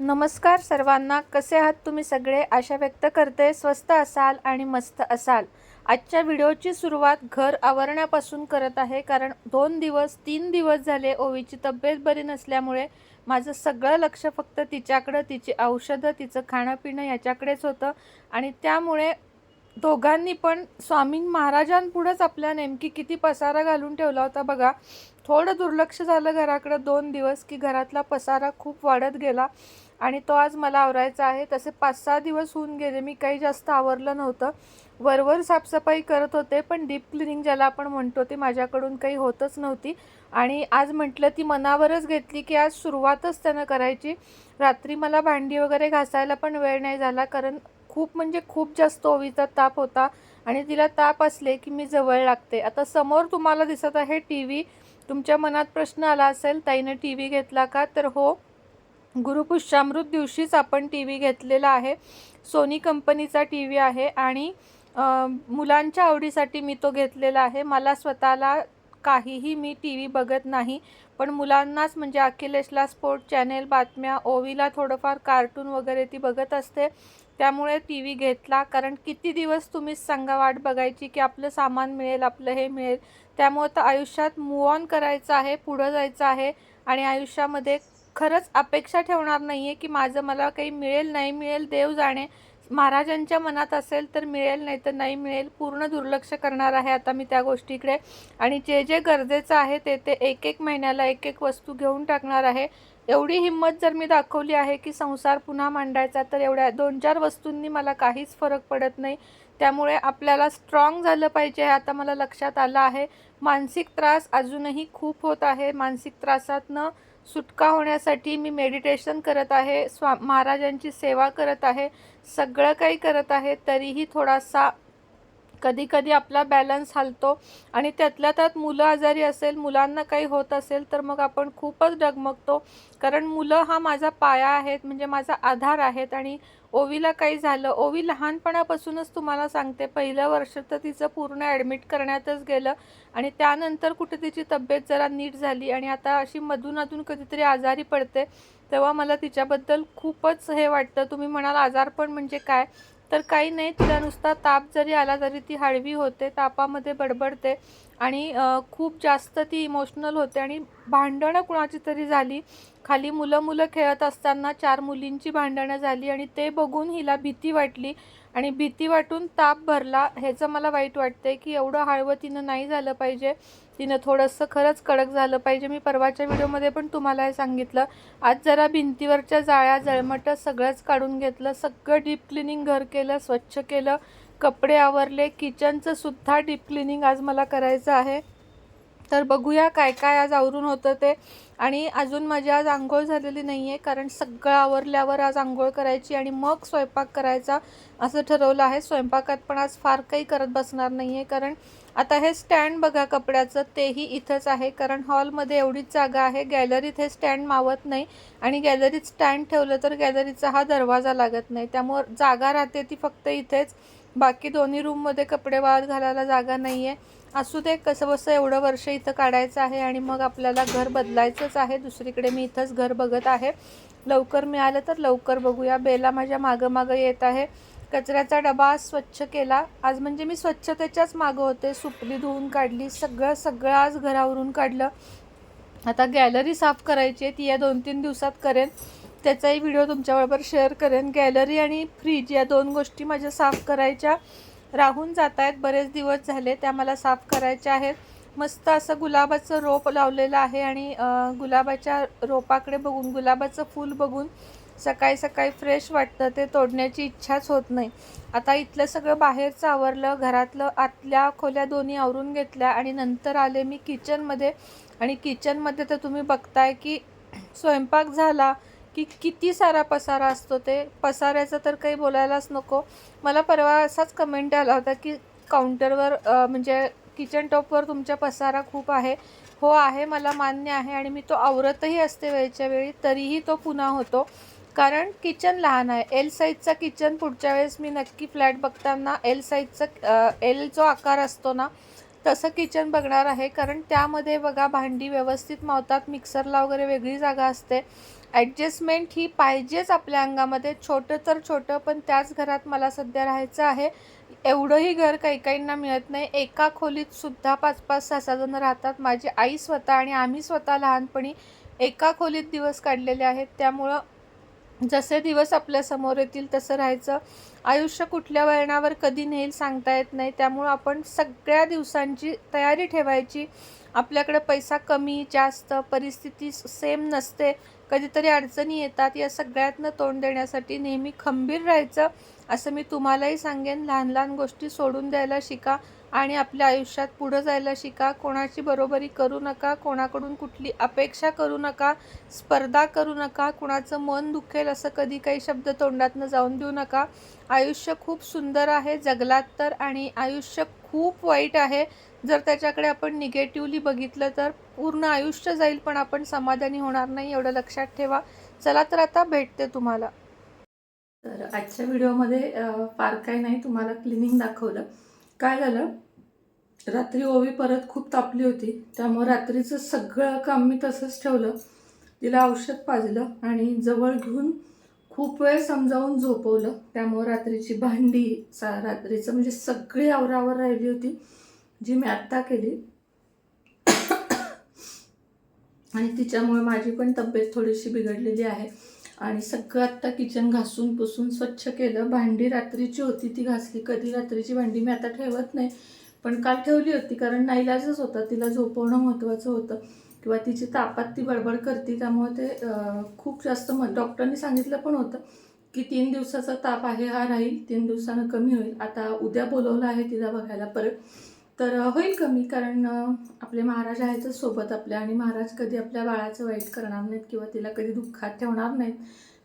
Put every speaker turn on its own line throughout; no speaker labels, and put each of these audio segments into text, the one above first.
नमस्कार सर्वांना. कसे आहात तुम्ही सगळे? आशा व्यक्त करते. स्वस्त असाल आणि मस्त असाल. आजच्या व्हिडिओची सुरुवात घर आवरण्यापासून करत आहे. कारण दोन दिवस तीन दिवस झाले ओवीची तब्येत बरी नसल्यामुळे माझं सगळं लक्ष फक्त तिच्याकडं. तिची औषधं तिचं खाणंपिणं याच्याकडेच होतं. आणि त्यामुळे दोघांनी पण स्वामी महाराजांपुढंच आपल्या नेमकी किती पसारा घालून ठेवला होता बघा. थोडं दुर्लक्ष झालं घराकडं दोन दिवस की घरातला पसारा खूप वाढत गेला. आणि तो आज मला आवरायचा आहे. तसे पाच सहा दिवस होऊन गेले. मी काही जास्त आवरलं नव्हतं. वरवर साफसफाई करत होते पण डीप क्लिनिंग ज्याला आपण म्हणतो ते माझ्याकडून काही होतच नव्हती. आणि आज म्हटलं ती मनावरच घेतली की आज सुरुवातच त्यानं करायची. रात्री मला भांडी वगैरे घासायला पण वेळ नाही झाला कारण खूप म्हणजे खूप जास्त ओवीचा ताप होता आणि तिला ताप असले की मी जवळ लागते. आता समोर तुम्हाला दिसत आहे टी व्ही. तुमच्या मनात प्रश्न आला असेल ताईनं टी व्ही घेतला का? तर हो गुरुपुष्यामृत दिवशीच आपण टी व्ही घेतलेला आहे. सोनी कंपनीचा टी व्ही आहे आणि मुलांच्या आवडीसाठी मी तो घेतलेला आहे. मला स्वतःला काहीही मी टी व्ही बघत नाही पण मुलांनाच म्हणजे अखिलेशला स्पोर्ट चॅनेल बातम्या ओवीला थोडंफार कार्टून वगैरे ती बघत असते. त्यामुळे टी व्ही घेतला. कारण किती दिवस तुम्हीच सांगा वाट बघायची की आपलं सामान मिळेल आपलं हे मिळेल. त्यामुळं तर आयुष्यात मूव ऑन करायचं आहे पुढं जायचं आहे आणि आयुष्यामध्ये खरंच अपेक्षा ठेवणार नाही आहे की माझं मला काही मिळेल नाही मिळेल देव जाणे. महाराजांच्या मनात असेल तर मिळेल नाही तर नाही मिळेल. पूर्ण दुर्लक्ष करणार आहे आता मी त्या गोष्टीकडे. आणि जे जे गरजेचं आहे ते ते एक एक महिन्याला एक एक वस्तू घेऊन टाकणार आहे. एवढी हिंमत जर मी दाखवली आहे की संसार पुन्हा मांडायचा तर एवढ्या दोन चार वस्तूंनी मला काहीच फरक पडत नाही. त्यामुळे आपल्याला स्ट्रॉंग झालं पाहिजे हे आता मला लक्षात आलं आहे. मानसिक त्रास अजूनही खूप होत आहे. मानसिक त्रासातनं सुटका होण्यासाठी मी मेडिटेशन करत आहे. स्वा महाराजांची सेवा करत आहे. सगळं काही करत आहे. तरीही थोडासा कधी कधी आपला बॅलन्स हलतो आणि त्यातल्या त्यात मुलं आजारी असेल मुलांना काही होत असेल तर मग आपण खूपच डगमगतो. कारण मुलं हा माझा पाया आहेत म्हणजे माझा आधार आहेत आणि ओवीला काही झालं. ओवी लहानपणापासूनच तुम्हाला सांगते पहिलं वर्ष तर तिचं पूर्ण ॲडमिट करण्यातच गेलं आणि त्यानंतर कुठे तिची तब्येत जरा नीट झाली आणि आता अशी मधून अधून कधीतरी आजारी पडते. तेव्हा मला तिच्याबद्दल खूपच हे वाटतं. तुम्ही म्हणाल आजारपण म्हणजे काय? तर काही नाही तिला नुसता ताप जरी आला तरी ती हळवी होते तापामध्ये बडबडते आणि खूप जास्त ती इमोशनल होते आणि भांडणं कुणाची तरी झाली. खाली मुलं मुलं खेळत असताना चार मुलींची भांडणं झाली आणि ते बघून हिला भीती वाटली आणि भीती वाटून ताप भरला. ह्याचं मला वाईट वाटतंय की एवढं हळवं तिनं नाही झालं पाहिजे. तिनं थोडंसं खरंच कडक झालं पाहिजे. मी परवाच्या व्हिडिओमध्ये पण तुम्हाला हे सांगितलं. आज जरा भिंतीवरच्या जाळ्या जळमटं सगळंच काढून घेतलं. सगळं डीप क्लिनिंग घर केलं स्वच्छ केलं. कपडे आवरले किचनचं सुद्धा डीप क्लिनिंग आज मला करायचं आहे. तर बघूया काय काय आज आवरून होतं ते. आणि अजून माझी आज आंघोळ झालेली नाही आहे कारण सगळं आवरल्यावर आज आंघोळ करायची आणि मग स्वयंपाक करायचा असं ठरवलं आहे. स्वयंपाकात पण आज फार काही करत बसणार नाही आहे कारण आता हे स्टँड बघा कपड्याचं तेही इथंच आहे. कारण हॉलमध्ये एवढीच जागा आहे गॅलरीत हे स्टँड मावत नाही आणि गॅलरीत स्टँड ठेवलं तर गॅलरीचा हा दरवाजा लागत नाही. त्यामुळं जागा राहते ती फक्त इथेच. बाकी दोन्ही रूममध्ये कपडे वाळत घालायला जागा नाही आहे असू दे कसं बसं एवढं वर्ष इथं काढायचं आहे आणि मग आपल्याला घर बदलायचंच आहे. दुसरीकडे मी इथंच घर बघत आहे. लवकर मिळालं तर लवकर बघूया. बेला माझ्या मागं मागं येत आहे. कचऱ्याचा डबा आज स्वच्छ केला. आज म्हणजे मी स्वच्छतेच्याच मागं होते. सुपली धुवून काढली. सगळं सगळं आज घरावरून काढलं. आता गॅलरी साफ करायची आहे. ती या दोन तीन दिवसात करेन. त्याचाही व्हिडिओ तुमच्याबरोबर शेअर करेन. गॅलरी आणि फ्रीज या दोन गोष्टी माझ्या साफ करायच्या. राहून जात आहेत. बरेच दिवस झाले त्या मला साफ करायच्या आहेत. मस्त असं गुलाबाचं रोप लावलेलं आहे आणि गुलाबाच्या रोपाकडे बघून गुलाबाचं फूल बघून सकाळी सकाळी फ्रेश वाटतं. ते तोडण्याची इच्छाच होत नाही. आता इथलं सगळं बाहेरचं आवरलं घरातलं आतल्या खोल्या दोन्ही आवरून घेतल्या आणि नंतर आले मी किचनमध्ये आणि किचनमध्ये तर तुम्ही बघताय की स्वयंपाक झाला की किती सारा पसारा असतो ते? पसाऱ्याचं तर काही बोलायलाच नको. मला परवा असाच कमेंट आला होता की काउंटरवर म्हणजे किचन टॉपवर तुमच्या पसारा खूप आहे. हो आहे मला मान्य आहे आणि मी तो आवरतही असते वेळच्या वेळी तरीही तो पुन्हा होतो. कारण किचन लहान आहे. एल साईजचा किचन पुढच्या वेळेस मी नक्की फ्लॅट बघताना एल साईजचा एल जो आकार असतो ना तसं किचन बघणार आहे. कारण त्यामध्ये बघा भांडी व्यवस्थित मावतात मिक्सरला वगैरे वेगळी जागा असते. ॲडजस्टमेंट ही पाहिजेच आपल्या अंगामध्ये. छोटं तर छोटं पण त्याच घरात मला सध्या राहायचं आहे. एवढंही घर काही काहींना मिळत नाही. एका खोलीत सुद्धा पाच पाच सहा सहा जण राहतात. माझी आई स्वतः आणि आम्ही स्वतः लहानपणी एका खोलीत दिवस काढलेले आहेत. त्यामुळं जसे दिवस आपल्यासमोर येतील तसं राहायचं. आयुष्य कुठल्या वळणावर कधी नेईल सांगता येत नाही. त्यामुळं आपण सगळ्या दिवसांची तयारी ठेवायची. आपल्याकडे पैसा कमी जास्त परिस्थिती सेम नसते. कधीतरी अडचणी येतात. या सगळ्यातनं तोंड देण्यासाठी नेहमी खंबीर राहायचं असं मी तुम्हालाही सांगेन. लहान लहान गोष्टी सोडून द्यायला शिका आणि आपल्या आयुष्यात पुढं जायला शिका. कोणाची बरोबरी करू नका कोणाकडून कुठली अपेक्षा करू नका स्पर्धा करू नका कुणाचं मन दुखेल असं कधी काही शब्द तोंडातनं जाऊन देऊ नका. आयुष्य खूप सुंदर आहे जगलात तर आणि आयुष्य खूप वाईट आहे. जर त्याच्याकडे आपण निगेटिव्हली बघितलं तर पूर्ण आयुष्य जाईल पण आपण समाधानी होणार नाही एवढं लक्षात ठेवा. चला तर आता भेटते तुम्हाला. तर आजच्या व्हिडिओमध्ये फार काही नाही तुम्हाला क्लिनिंग दाखवलं. काय झालं? रात्री ओवी परत खूप तापली होती त्यामुळे रात्रीचं सगळं काम मी तसंच ठेवलं. तिला औषध पाजलं आणि जवळ घेऊन खूप वेळ समजावून झोपवलं. त्यामुळे रात्रीची भांडी सा रात्रीचं म्हणजे सगळी आवरावर राहिली होती जी मी आत्ता केली. आणि तिच्यामुळे माझी पण तब्येत थोडीशी बिघडलेली आहे. आणि सगळं आत्ता किचन घासून पुसून स्वच्छ केलं. भांडी रात्रीची होती ती घासली. कधी रात्रीची भांडी मी आता ठेवत नाही. पण काल ठेवली होती कारण नाईलाजच होता. तिला झोपवणं महत्त्वाचं होतं. किंवा तिची तापात ती बडबड करते. त्यामुळे ते खूप जास्त म डॉक्टरनी सांगितलं पण होतं की तीन दिवसाचा ताप आहे हा राहील. तीन दिवसानं कमी होईल. आता उद्या बोलवलं आहे तिला बघायला परत. तर होईल कमी कारण आपले महाराज आहेतच सोबत आपल्या आणि महाराज कधी आपल्या बाळाचं वाईट करणार नाहीत किंवा तिला कधी दुःखात ठेवणार नाहीत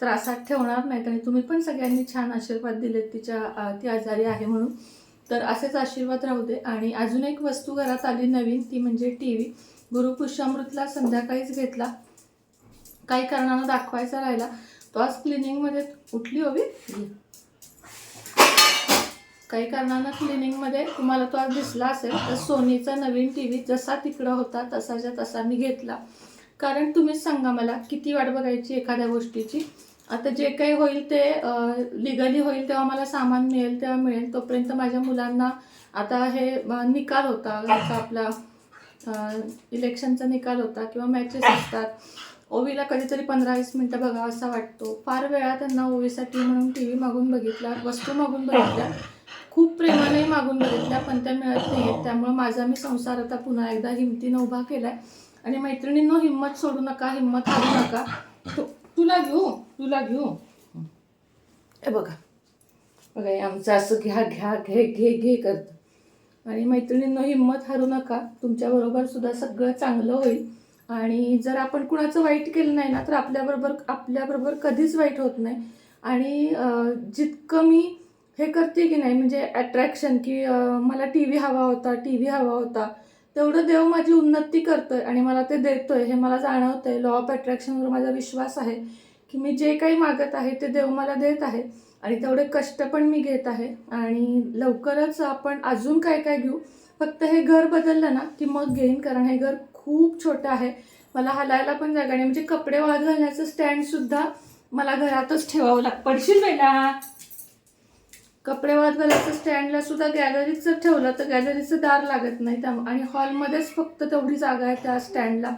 त्रासात ठेवणार नाहीत आणि तुम्ही पण सगळ्यांनी छान आशीर्वाद दिलेत तिच्या ती आजारी आहे म्हणून. तर असेच आशीर्वाद राहू दे. आणि अजून एक वस्तू घरात आली नवीन ती म्हणजे टी व्ही. गुरुपुष्यामृतला संध्याकाळीच घेतला. काही कारणानं दाखवायचा राहिला. तो आज क्लिनिंगमध्ये उठली हो हवी काही कारणानं क्लिनिंगमध्ये तुम्हाला तो आज दिसला असेल तर सोनीचा नवीन टी व्ही जसा तिकडं होता तसाच्या तसा मी घेतला. कारण तुम्हीच सांगा मला किती वाट बघायची एखाद्या गोष्टीची? आता जे काही होईल ते लिगली होईल तेव्हा मला सामान मिळेल तेव्हा मिळेल. तोपर्यंत माझ्या मुलांना आता हे निकाल होता जसा आपला इलेक्शनचा निकाल होता किंवा मॅचेस असतात. ओवीला कधीतरी पंधरा वीस मिनटं बघावा असा वाटतो. फार वेळा त्यांना ओवीसाठी म्हणून टी व्ही मागून बघितला वस्तू मागून बघितल्या. खूप प्रेमानेही मागून बघितल्या पण त्या मिळत नाही आहेत त्यामुळे माझा मी संसार आता पुन्हा एकदा हिमतीनं उभा केलाय. आणि मैत्रिणींनो हिंमत सोडू नका हिंमत हारू नका. तू- तुला घेऊ तुला घेऊ. हे बघा. बघा आमचं असं घ्या घ्या घे घे घे करतं. आणि मैत्रिणींनो हिंमत हारू नका. तुमच्याबरोबर सुद्धा सगळं चांगलं होईल. आणि जर आपण कुणाचं वाईट केलं नाही ना तर आपल्याबरोबर आपल्याबरोबर कधीच वाईट होत नाही. आणि जितकं मी हे करते की नाही? म्हणजे अट्रॅक्शन की मला टी व्ही हवा होता टी व्ही हवा होता. तेवढं देव माझी उन्नती करतोय आणि मला ते देतोय. हे मला जाणवतंय. लॉ ऑफ अट्रॅक्शनवर माझा विश्वास आहे की मी जे काही मागत आहे ते देव मला देत आहे. आणि तेवढे कष्ट पण मी घेत आहे. आणि लवकरच आपण अजून काय काय घेऊ? फक्त हे घर बदललं ना की मग घेईन कारण. हे घर खूप छोटं आहे. मला हलायला पण जागा नाही. म्हणजे कपडे वाळत घालण्याचं स्टँडसुद्धा मला घरातच ठेवावं लाग पडशील बेटा. कपडे वाळत घालायचं स्टँडला सुद्धा गॅलरीत जर ठेवलं तर गॅलरीचं दार लागत नाही. त्यामुळे आणि हॉलमध्येच फक्त तेवढी जागा आहे त्या स्टँडला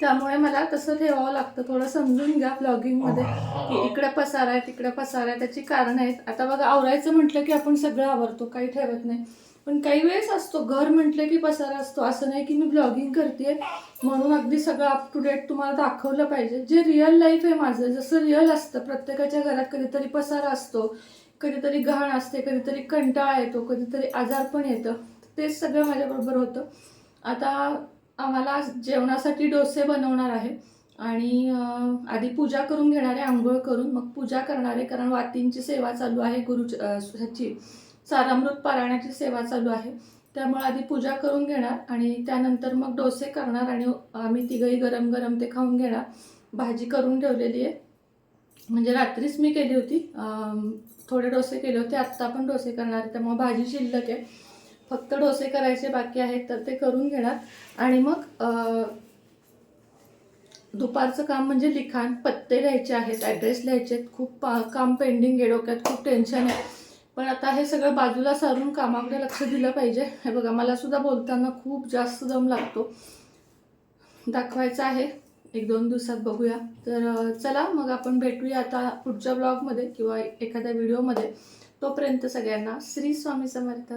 त्यामुळे मला तसं ठेवावं लागतं. थोडं समजून घ्या ब्लॉगिंगमध्ये की इकडे पसार आहे तिकडे पसार आहे. त्याची कारणं आहेत. आता बघा आवरायचं म्हटलं की आपण सगळं आवरतो. काही ठेवत नाही. पण काही वेळेस असतो. घर म्हटलं की पसारा असतो. असं नाही की मी ब्लॉगिंग करते म्हणून अगदी सगळं अप टू डेट तुम्हाला दाखवलं पाहिजे. जे रिअल लाईफ आहे माझं जसं रिअल असतं. प्रत्येकाच्या घरात कधीतरी पसारा असतो. कधीतरी घाण असते कधीतरी कंटाळा येतो कधीतरी आजार पण येतं. तेच सगळं माझ्याबरोबर होतं. आता आम्हाला जेवणासाठी डोसे बनवणार आहे. आणि आधी पूजा करून घेणारे आंघोळ करून मग पूजा करणारे कारण वातींची सेवा चालू आहे गुरु ह्याची सारामृत पारायणाची सेवा चालू आहे. त्यामुळे आधी पूजा करून घेणार आणि त्यानंतर मग डोसे करणार आणि आम्ही तिघही गरम गरम ते खाऊन घेणार. भाजी करून ठेवलेली आहे. म्हणजे रात्रीच मी केली होती. थोडे डोसे केले होते. आत्ता पण डोसे करणार त्यामुळे भाजी शिल्लक आहे. फक्त डोसे करायचे बाकी आहेत तर ते करून घेणार. आणि मग
दुपारचं काम म्हणजे लिखाण. पत्ते लिहायचे आहेत ॲड्रेस लिहायचे आहेत. खूप पा- काम पेंडिंग आहे डोक्यात. खूप टेन्शन आहे. पण आता हे सगळं बाजूला सारून कामाकडे लक्ष दिलं पाहिजे. हे बघा मला सुद्धा बोलताना खूप जास्त दम लागतो. दाखवायचं आहे. एक दोन दिवसात बघूया. तर चला मग आपण भेटूया आता पुढच्या ब्लॉगमध्ये किंवा एखाद्या व्हिडिओमध्ये. तोपर्यंत सगळ्यांना श्री स्वामी समर्थ.